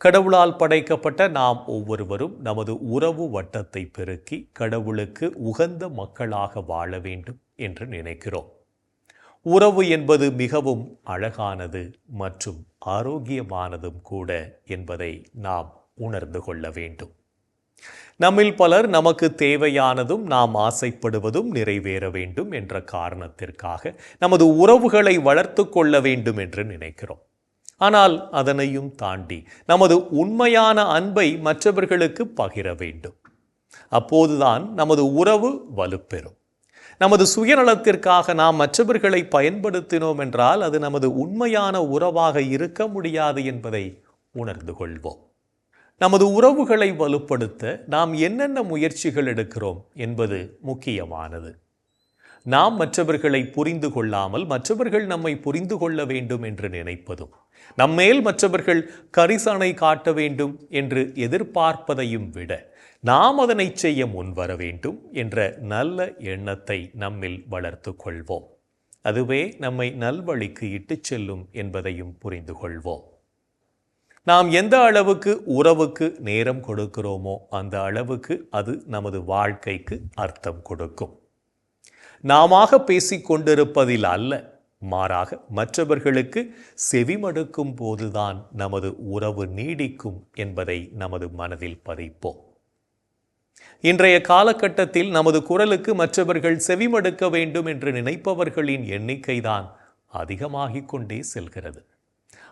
கடவுளால் படைக்கப்பட்ட நாம் ஒவ்வொருவரும் நமது உறவு வட்டத்தை பெருக்கி கடவுளுக்கு உகந்த மக்களாக வாழ வேண்டும் என்று நினைக்கிறோம். உறவு என்பது மிகவும் அழகானது மற்றும் ஆரோக்கியமானதும் கூட என்பதை நாம் உணர்ந்து கொள்ள வேண்டும். நம்மில் பலர் நமக்கு தேவையானதும் நாம் ஆசைப்படுவதும் நிறைவேற வேண்டும் என்ற காரணத்திற்காக நமது உறவுகளை வளர்த்து கொள்ள வேண்டும் என்று நினைக்கிறோம். ஆனால் அதனையும் தாண்டி நமது உண்மையான அன்பை மற்றவர்களுக்கு பகிர வேண்டும். அப்போதுதான் நமது உறவு வலுப்பெறும். நமது சுயநலத்திற்காக நாம் மற்றவர்களை பயன்படுத்தினோம் என்றால் அது நமது உண்மையான உறவாக இருக்க முடியாது என்பதை உணர்ந்து கொள்வோம். நமது உறவுகளை வலுப்படுத்த நாம் என்னென்ன முயற்சிகள் எடுக்கிறோம் என்பது முக்கியமானது. நாம் மற்றவர்களை புரிந்து கொள்ளாமல் மற்றவர்கள் நம்மை புரிந்து கொள்ள வேண்டும் என்று நினைப்பதும் நம்மேல் மற்றவர்கள் கரிசனை காட்ட வேண்டும் என்று எதிர்பார்ப்பதையும் விட நாம் அதனை செய்ய முன்வர வேண்டும் என்ற நல்ல எண்ணத்தை நம்மில் வளர்த்து கொள்வோம். அதுவே நம்மை நல்வழிக்கு இட்டுச் செல்லும் என்பதையும் புரிந்து கொள்வோம். நாம் எந்த அளவுக்கு உறவுக்கு நேரம் கொடுக்கிறோமோ அந்த அளவுக்கு அது நமது வாழ்க்கைக்கு அர்த்தம் கொடுக்கும். நாமாக பேசிக்கொண்டிருப்பதில் அல்ல. மாறாக மற்றவர்களுக்கு செவிமடுக்கும் போதுதான் நமது உறவு நீடிக்கும் என்பதை நமது மனதில் பதிப்போம். இன்றைய காலகட்டத்தில் நமது குரலுக்கு மற்றவர்கள் செவிமடுக்க வேண்டும் என்று நினைப்பவர்களின் எண்ணிக்கைதான் அதிகமாகிக் கொண்டே செல்கிறது.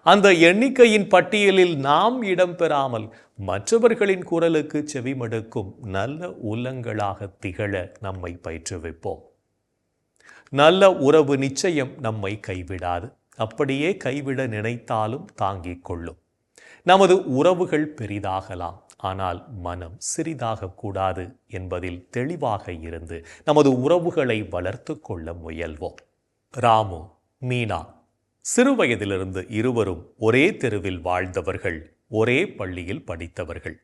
அந்த எண்ணிக்கையின் பட்டியலில் நாம் இடம்பெறாமல் மற்றவர்களின் குரலுக்கு செவிமடுக்கும் நல்ல உள்ளங்களாக திகழ நம்மை பயிற்றுவிப்போம். நல்ல உறவு நிச்சயம் நம்மை கைவிடாது. அப்படியே கைவிட நினைத்தாலும் தாங்கிக் கொள்ளும். நமது உறவுகள் பெரிதாகலாம். ஆனால் மனம் சிறிதாக கூடாது என்பதில் தெளிவாக இருந்து நமது உறவுகளை வளர்த்து கொள்ள முயல்வோம். ராமு மீனா சிறுவயதிலிருந்து இருவரும் ஒரே தெருவில் வாழ்ந்தவர்கள் ஒரே பள்ளியில் படித்தவர்கள்.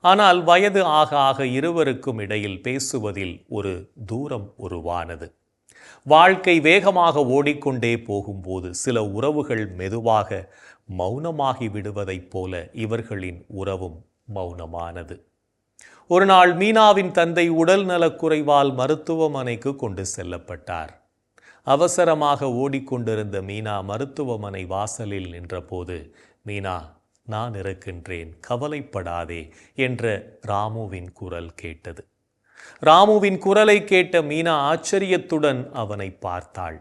ஆனால் வயது ஆக ஆக இருவருக்கும் இடையில் பேசுவதில் ஒரு தூரம் உருவானது. வாழ்க்கை வேகமாக ஓடிக்கொண்டே போகும்போது சில உறவுகள் மெதுவாக மௌனமாகி விடுவதைப் போல இவர்களின் உறவும் மௌனமானது. ஒரு நாள் மீனாவின் தந்தை உடல் நலக்குறைவால் மருத்துவமனைக்கு கொண்டு செல்லப்பட்டார். அவசரமாக ஓடிக்கொண்டிருந்த மீனா மருத்துவமனை வாசலில் நின்றபோது மீனா நான் இருக்கின்றேன் கவலைப்படாதே என்ற ராமுவின் குரல் கேட்டது. ராமுவின் குரலை கேட்ட மீனா ஆச்சரியத்துடன் அவனை பார்த்தாள்.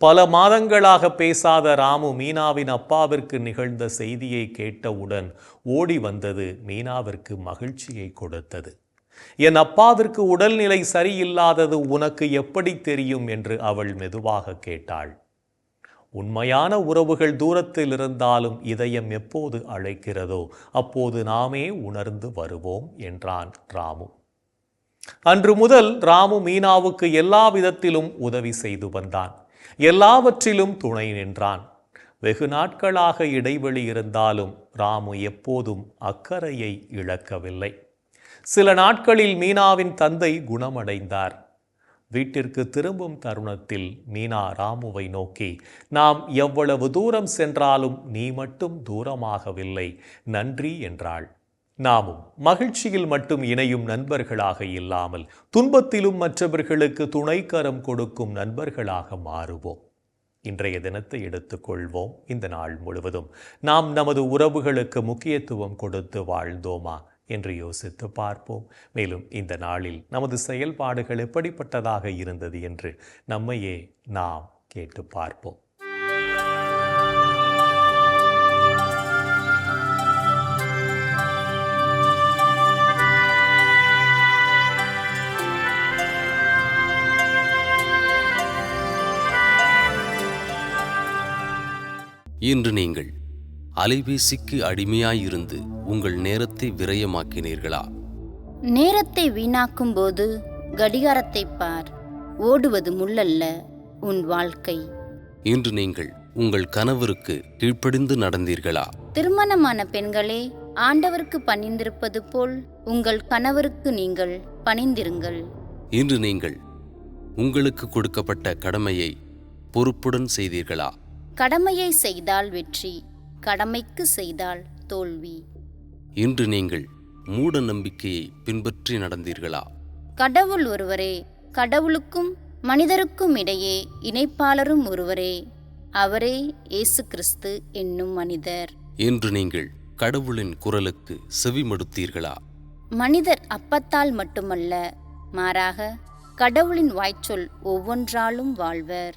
பல மாதங்களாக பேசாத ராமு மீனாவின் அப்பாவிற்கு நிகழ்ந்த செய்தியை கேட்டவுடன் ஓடி வந்தது மீனாவிற்கு மகிழ்ச்சியை கொடுத்தது. என் அப்பாவிற்கு உடல்நிலை சரியில்லாதது உனக்கு எப்படி தெரியும்? என்று அவள் மெதுவாக கேட்டாள். உண்மையான உறவுகள் தூரத்தில் இருந்தாலும் இதயம் எப்போது அழைக்கிறதோ அப்போது நாமே உணர்ந்து வருவோம் என்றான் ராமு. அன்று முதல் ராமு மீனாவுக்கு எல்லா விதத்திலும் உதவி செய்து வந்தான். எல்லாவற்றிலும் துணை நின்றான். வெகு நாட்களாக இடைவெளி இருந்தாலும் ராமு எப்போதும் அக்கறையை இழக்கவில்லை. சில நாட்களில் மீனாவின் தந்தை குணமடைந்தார். வீட்டிற்கு திரும்பும் தருணத்தில் மீனா ராமுவை நோக்கி நாம் எவ்வளவு தூரம் சென்றாலும் நீ மட்டும் தூரமாகவில்லை நன்றி என்றாள். நாமும் மகிழ்ச்சியில் மட்டும் இணையும் நண்பர்களாக இல்லாமல் துன்பத்திலும் மற்றவர்களுக்கு துணைக்கரம் கொடுக்கும் நண்பர்களாக மாறுவோம். இன்றைய தினத்தை எடுத்துக்கொள்வோம் இந்த நாள் முழுவதும் நாம் நமது உறவுகளுக்கு முக்கியத்துவம் கொடுத்து வாழ்ந்தோமா என்று யோசித்து பார்ப்போம். மேலும் இந்த நாளில் நமது செயல்பாடுகள் எப்படிப்பட்டதாக இருந்தது என்று நம்மையே நாம் கேட்டு பார்ப்போம். இன்று நீங்கள் அலைபேசிக்கு அடிமையாயிருந்து உங்கள் நேரத்தை விரயமாக்கினீர்களா? நேரத்தை வீணாக்கும்போது கடிகாரத்தைப் பார். ஓடுவது முள்ளல்ல உன் வாழ்க்கை. இன்று நீங்கள் உங்கள் கணவருக்கு கீழ்ப்படிந்து நடந்தீர்களா? திருமணமான பெண்களே ஆண்டவருக்கு பணிந்திருப்பது போல் உங்கள் கணவருக்கு நீங்கள் பணிந்திருங்கள். இன்று நீங்கள் உங்களுக்கு கொடுக்கப்பட்ட கடமையை பொறுப்புடன் செய்தீர்களா? கடமையை செய்தால் வெற்றி கடமைக்கு செய்தால் தோல்வி. இன்று நீங்கள் மூட நம்பிக்கையை பின்பற்றி நடந்தீர்களா? கடவுள் ஒருவரே கடவுளுக்கும் மனிதருக்கும் இடையே இணைப்பாளரும் ஒருவரே அவரே இயேசு கிறிஸ்து என்னும் மனிதர். இன்று நீங்கள் கடவுளின் குரலுக்கு செவிமடுத்தீர்களா? மனிதர் அப்பத்தால் மட்டுமல்ல மாறாக கடவுளின் வாய்ச்சொல் ஒவ்வொன்றாலும் வாழ்வர்.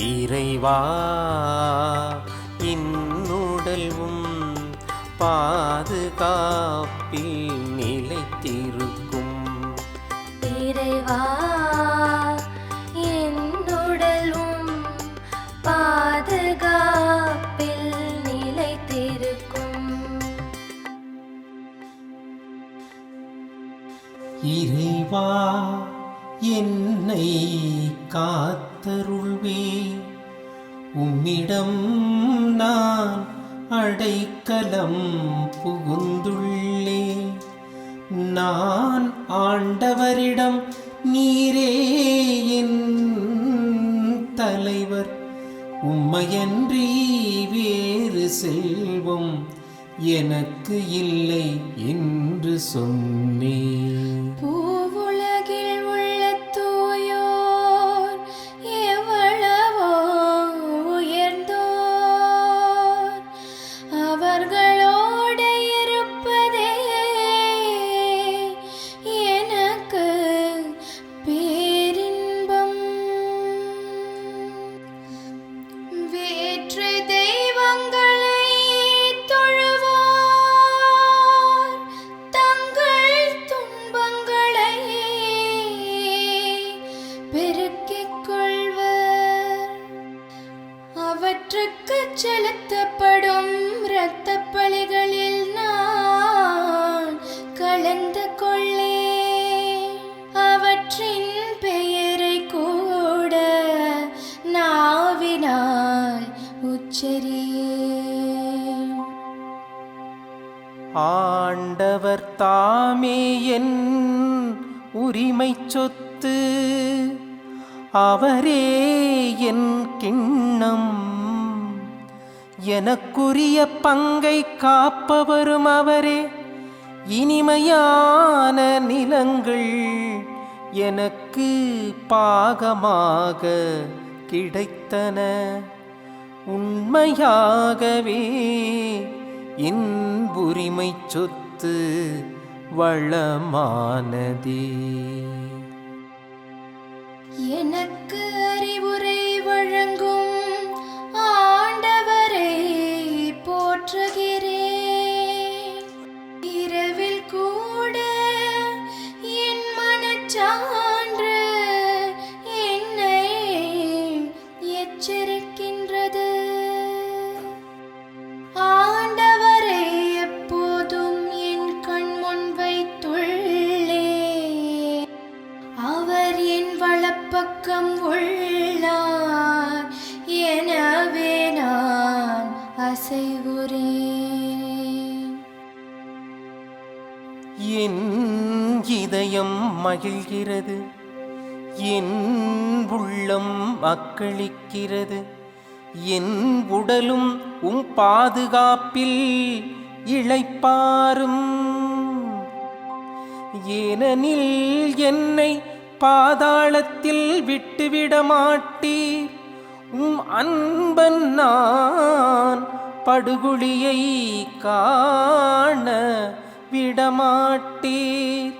இறைவா இன்னுடல்வும் பாதுகாப்பில் நிலைத்திருக்கும். இறைவா என்னுடலும் பாதுகாப்பில் நிலைத்திருக்கும். இறைவா என்னை காத்து உன்னிடம் நான் அடைக்கலம் புகுந்துள்ளே. நான் ஆண்டவரிடம் நீரே என் தலைவர். உம்மையன்றி வேறு செல்வம் எனக்கு இல்லை என்று சொன்னே அவரே என் கிண்ணம். எனக்குரிய பங்கை காப்பவரும் அவரே. இனிமையான நிலங்கள் எனக்கு பாகமாக கிடைத்தன. உண்மையாகவே இன்புரிமை சொத்து வளமானதே. எனக்கு மகிழ்கிறது என் உள்ளம் அக்களிக்கிறது என் உடலும் உம் பாதுகாப்பில் இளைப்பாரும். ஏனெனில் என்னை பாதாளத்தில் விட்டுவிட மாட்டீர். உம் அன்பன் நான் படுகுழியை காண விடமாட்டீர்.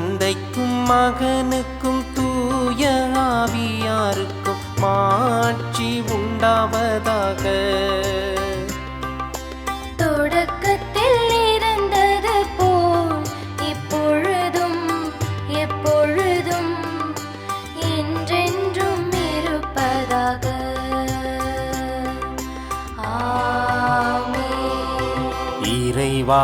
தந்தைக்கும் மகனுக்கும் தூய ஆவியாருக்கும் மாட்சி உண்டாவதாக. தொடக்கத்தில் இருந்தது போல் இப்பொழுதும் எப்பொழுதும் என்றென்றும் இருப்பதாக. இறைவா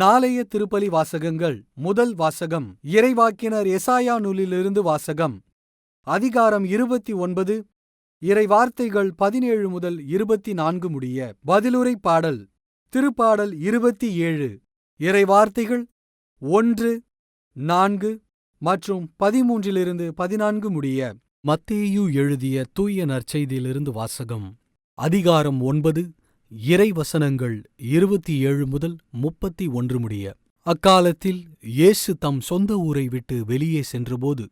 நாளைய திருப்பலி வாசகங்கள் முதல் வாசகம் இறைவாக்கினர் எசாயா நூலிலிருந்து வாசகம். அதிகாரம் இருபத்தி ஒன்பது. இறை வார்த்தைகள் பதினேழு முதல் இருபத்தி நான்கு முடிய பதிலுரை பாடல். திருப்பாடல் இருபத்தி ஏழு. இறை வார்த்தைகள் ஒன்று நான்கு மற்றும் பதிமூன்றிலிருந்து பதினான்கு முடிய மத்தேயு எழுதிய தூய நற்செய்தியிலிருந்து வாசகம். அதிகாரம் ஒன்பது. இறை வசனங்கள் இருபத்தி ஏழு முதல் முப்பத்தி ஒன்று முடிய அக்காலத்தில் இயேசு தம் சொந்த ஊரை விட்டு வெளியே சென்றபோது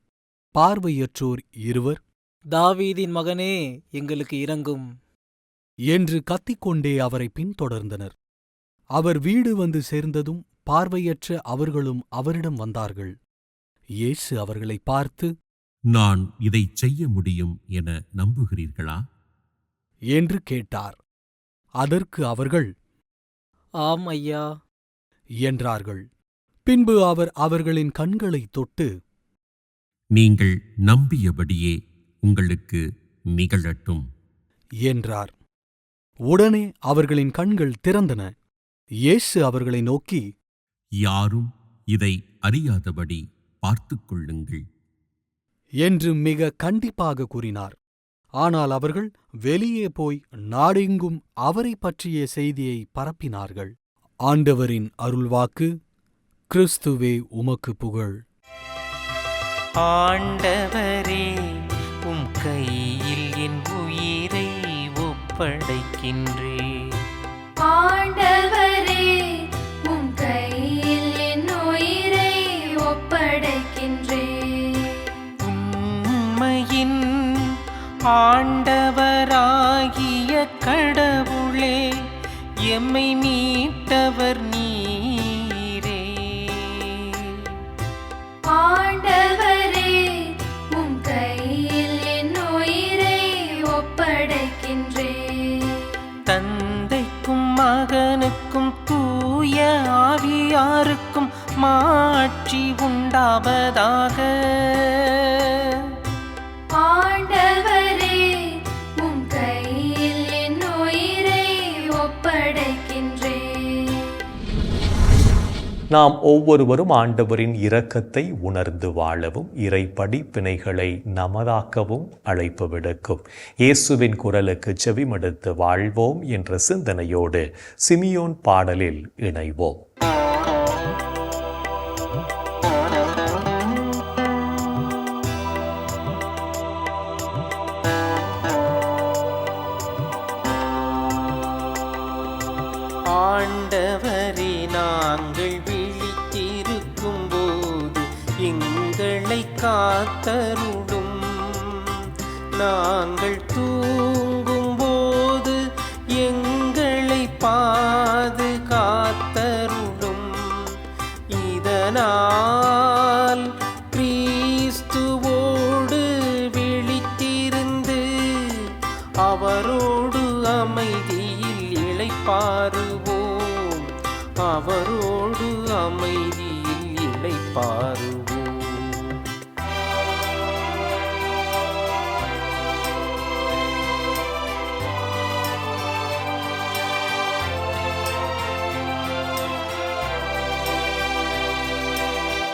பார்வையற்றோர் இருவர் தாவீதின் மகனே எங்களுக்கு இரங்கும் என்று கத்திக்கொண்டே அவரை பின்தொடர்ந்தனர். அவர் வீடு வந்து சேர்ந்ததும் பார்வையற்ற அவர்களும் அவரிடம் வந்தார்கள். இயேசு அவர்களை பார்த்து நான் இதைச் செய்ய முடியும் என நம்புகிறீர்களா? என்று கேட்டார். அதற்கு அவர்கள் ஆம் ஐயா. என்றார்கள். பின்பு அவர் அவர்களின் கண்களைத் தொட்டு நீங்கள் நம்பியபடியே உங்களுக்கு நிகழட்டும். என்றார். உடனே அவர்களின் கண்கள் திறந்தன. இயேசு அவர்களை நோக்கி யாரும் இதை அறியாதபடி பார்த்துக் கொள்ளுங்கள். என்று மிக கண்டிப்பாக கூறினார். ஆனால் அவர்கள் வெளியே போய் நாடெங்கும் அவரைப் பற்றிய செய்தியை பரப்பினார்கள். ஆண்டவரின் அருள்வாக்கு கிறிஸ்துவே உமக்கு புகழ். ஆண்டவரே உம் கையில் என் உயிரை ஒப்படைக்கின்றேன். ஆண்டவரே ஆண்டவராகிய கடவுளே எம்மை மீட்டவர் நீரே. ஆண்டவரே உம் கையில் என் உயிரை ஒப்படைக்கின்றேன் தந்தைக்கும் மகனுக்கும் தூய ஆவியாருக்கும் மாட்சி உண்டாவதாக. நாம் ஒவ்வொருவரும் ஆண்டவரின் இரக்கத்தை உணர்ந்து வாழவும் இறை படிப்பினைகளை நமதாக்கவும் அழைப்பு விடுக்கும். இயேசுவின் குரலுக்கு செவிமடுத்து வாழ்வோம் என்ற சிந்தனையோடு சிமியோன் பாடலில் இணைவோம்.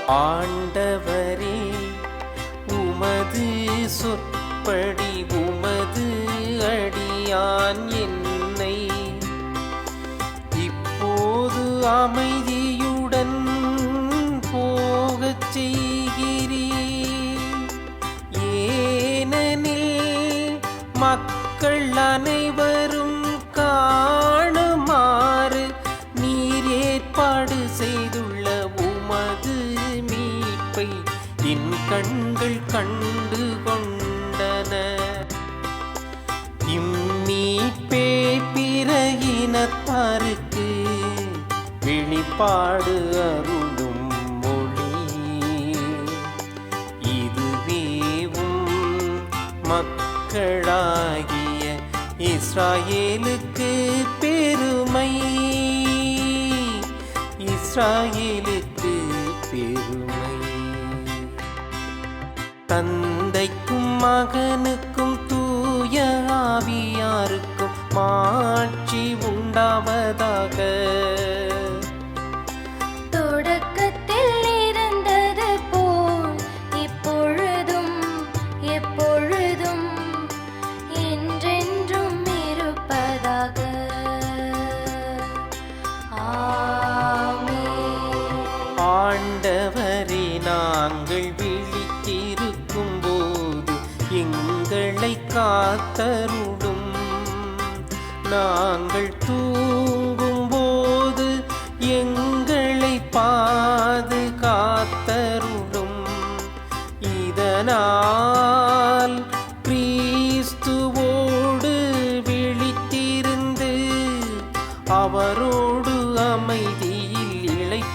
ஆண்டவரே உமது சொற்படி உமது அடியான் என்னை. இப்போது அமை மாட்சி உண்டாவதாக.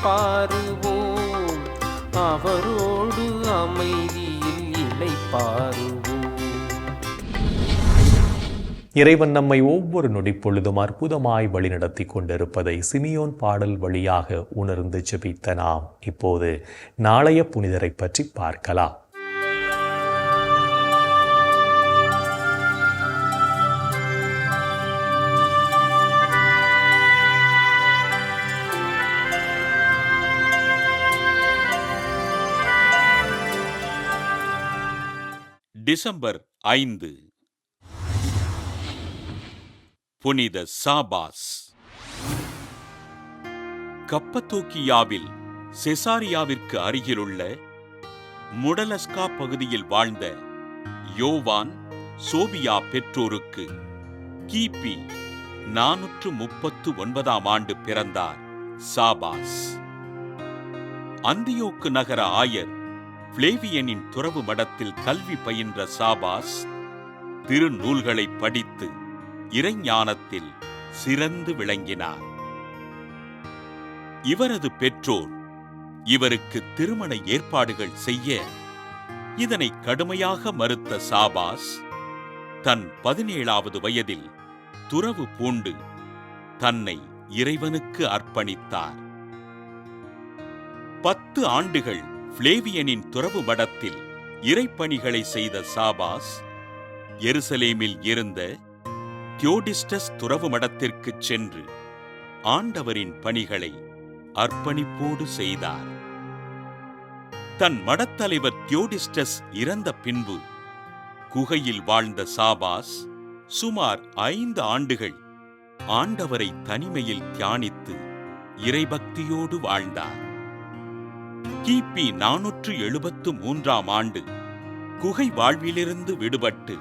பாருவோம். அவரோடு அமைதியில் இளைப்பாறுவோம் இறைவன் நம்மை ஒவ்வொரு நொடிப்பொழுதும் அற்புதமாய் வழிநடத்தி கொண்டிருப்பதை சிமியோன் பாடல் வழியாக உணர்ந்து ஜெபித்த நாம் இப்போது நாளைய புனிதரை பற்றி பார்க்கலாம். டிசம்பர் ஐந்து. புனித சாபாஸ். கப்பத்தோக்கியாவில் செசாரியாவிற்கு அருகிலுள்ள முடலஸ்கா பகுதியில் வாழ்ந்த யோவான் சோபியா பெற்றோருக்கு கிபி நானூற்று முப்பத்து ஒன்பதாம் ஆண்டு பிறந்தார் சாபாஸ். அந்தியோக்கு நகர ஆயர் பிளேவியனின் துறவு மடத்தில் கல்வி பயின்ற சாபாஸ் திருநூல்களை படித்து இறைஞானத்தில் சிறந்து விளங்கினார். இவரது பெற்றோர் இவருக்கு திருமண ஏற்பாடுகள் செய்ய இதனை கடுமையாக மறுத்த சாபாஸ் தன் பதினேழாவது வயதில் துறவு பூண்டு தன்னை இறைவனுக்கு அர்ப்பணித்தார். பத்து ஆண்டுகள் பிளேவியனின் துறவு மடத்தில் இறைப்பணிகளை செய்த சாபாஸ் எருசலேமில் இருந்த தியோடிஸ்டஸ் துறவு மடத்திற்குச் சென்று ஆண்டவரின் பணிகளை அர்ப்பணிப்போடு செய்தார். தன் மடத்தலைவர் தியோடிஸ்டஸ் இறந்த பின்பு குகையில் வாழ்ந்த சாபாஸ் சுமார் ஐந்து ஆண்டுகள் ஆண்டவரை தனிமையில் தியானித்து இறைபக்தியோடு வாழ்ந்தார். கிபி நானூற்று எழுபத்து மூன்றாம் ஆண்டு. குகை வாழ்விலிருந்து விடுபட்டு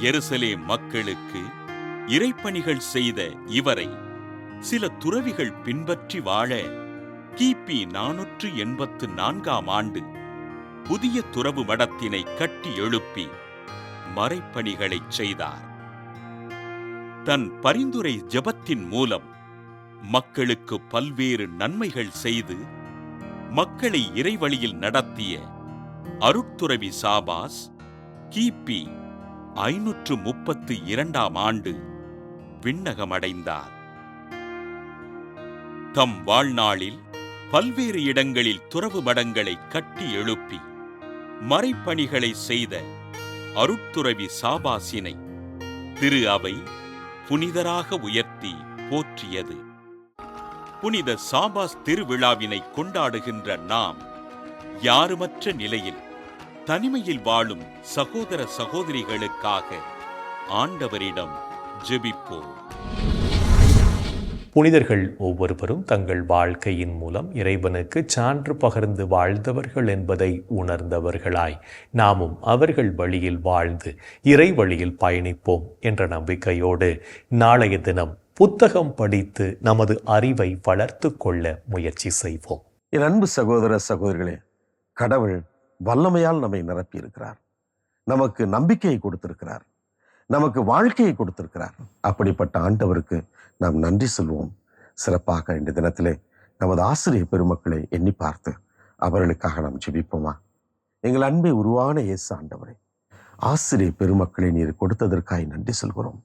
எருசலே மக்களுக்கு இறைப்பணிகள் செய்த இவரை சில துறவிகள் பின்பற்றி வாழ கிபி நானூற்று எண்பத்து நான்காம் ஆண்டு புதிய துறவு மடத்தினை கட்டி எழுப்பி மறைப்பணிகளைச் செய்தார். தன் பரிந்துரை ஜெபத்தின் மூலம் மக்களுக்கு பல்வேறு நன்மைகள் செய்து மக்களை இறைவழியில் நடத்திய அருட்துறவி சாபாஸ் கிபி ஐநூற்று முப்பத்து இரண்டாம் ஆண்டு விண்ணகமடைந்தார். தம் வாழ்நாளில் பல்வேறு இடங்களில் துறவு மடங்களை கட்டி எழுப்பி மறைப்பணிகளை செய்த அருட்துறவி சாபாசினை திரு அவை புனிதராக உயர்த்தி போற்றியது. புனித சாபாஸ் திருவிழாவினை கொண்டாடுகின்ற நாம் யாருமற்ற நிலையில் தனிமையில் வாழும் சகோதர சகோதரிகளுக்காக ஆண்டவரிடம் ஜெபிப்போம். புனிதர்கள் ஒவ்வொருவரும் தங்கள் வாழ்க்கையின் மூலம் இறைவனுக்கு சான்று பகிர்ந்து வாழ்ந்தவர்கள் என்பதை உணர்ந்தவர்களாய் நாமும் அவர்கள் வழியில் வாழ்ந்து இறை வழியில் பயணிப்போம் என்ற நம்பிக்கையோடு நாளைய தினம் புத்தகம் படித்து நமது அறிவை வளர்த்து கொள்ள முயற்சி செய்வோம். என் அன்பு சகோதர சகோதரிகளே கடவுள் வல்லமையால் நம்மை நிரப்பியிருக்கிறார். நமக்கு நம்பிக்கையை கொடுத்திருக்கிறார். நமக்கு வாழ்க்கையை கொடுத்திருக்கிறார். அப்படிப்பட்ட ஆண்டவருக்கு நாம் நன்றி சொல்வோம். சிறப்பாக இந்த தினத்திலே நமது ஆசிரியர் பெருமக்களை எண்ணி பார்த்து அவர்களுக்காக நாம் ஜெபிப்போமா? எங்கள் அன்பை உருவான இயேசு ஆண்டவரே ஆசிரியர் பெருமக்களை நீர் கொடுத்ததற்காய் நன்றி சொல்கிறோம்.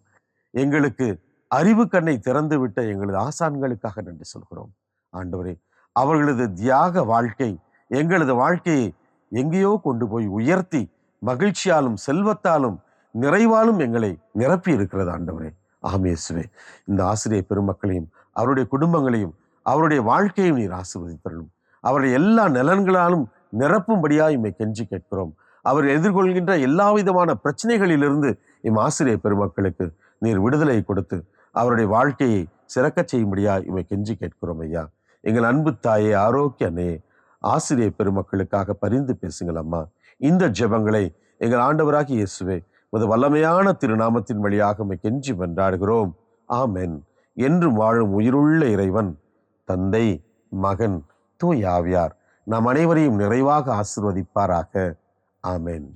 எங்களுக்கு அறிவு கண்ணை திறந்து விட்ட எங்களது ஆசான்களுக்காக நன்றி சொல்கிறோம். ஆண்டவரே அவர்களது தியாக வாழ்க்கை எங்களது வாழ்க்கையை எங்கேயோ கொண்டு போய் உயர்த்தி மகிழ்ச்சியாலும் செல்வத்தாலும் நிறைவாலும் எங்களை நிரப்பி இருக்கிறது ஆண்டவரே ஆமேசுவே இந்த ஆசிரியர் பெருமக்களையும் அவருடைய குடும்பங்களையும் அவருடைய வாழ்க்கையும் நீர் ஆசிர்வதித்தரணும். அவருடைய எல்லா நலன்களாலும் நிரப்பும்படியாக இம்மை கெஞ்சி கேட்கிறோம். அவர் எதிர்கொள்கின்ற எல்லா விதமான பிரச்சனைகளிலிருந்து இம் ஆசிரியர் பெருமக்களுக்கு நீர் விடுதலை கொடுத்து அவருடைய வாழ்க்கையை சிறக்கச் செய்யும்படியா இவை கெஞ்சி கேட்கிறோம் ஐயா. எங்கள் அன்பு தாயே ஆரோக்கிய அன்னையே ஆசிரியர் பெருமக்களுக்காக பரிந்து பேசுங்கள் அம்மா. இந்த ஜெபங்களை எங்கள் ஆண்டவராக இயேசுவே உமது வல்லமையான திருநாமத்தின் வழியாக உம்மை கெஞ்சி வென்றாடுகிறோம் ஆமென். என்றும் வாழும் உயிருள்ள இறைவன் தந்தை மகன் தூய் நாம் நம் அனைவரையும் நிறைவாக ஆசிர்வதிப்பாராக. ஆமென்.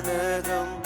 வானகம்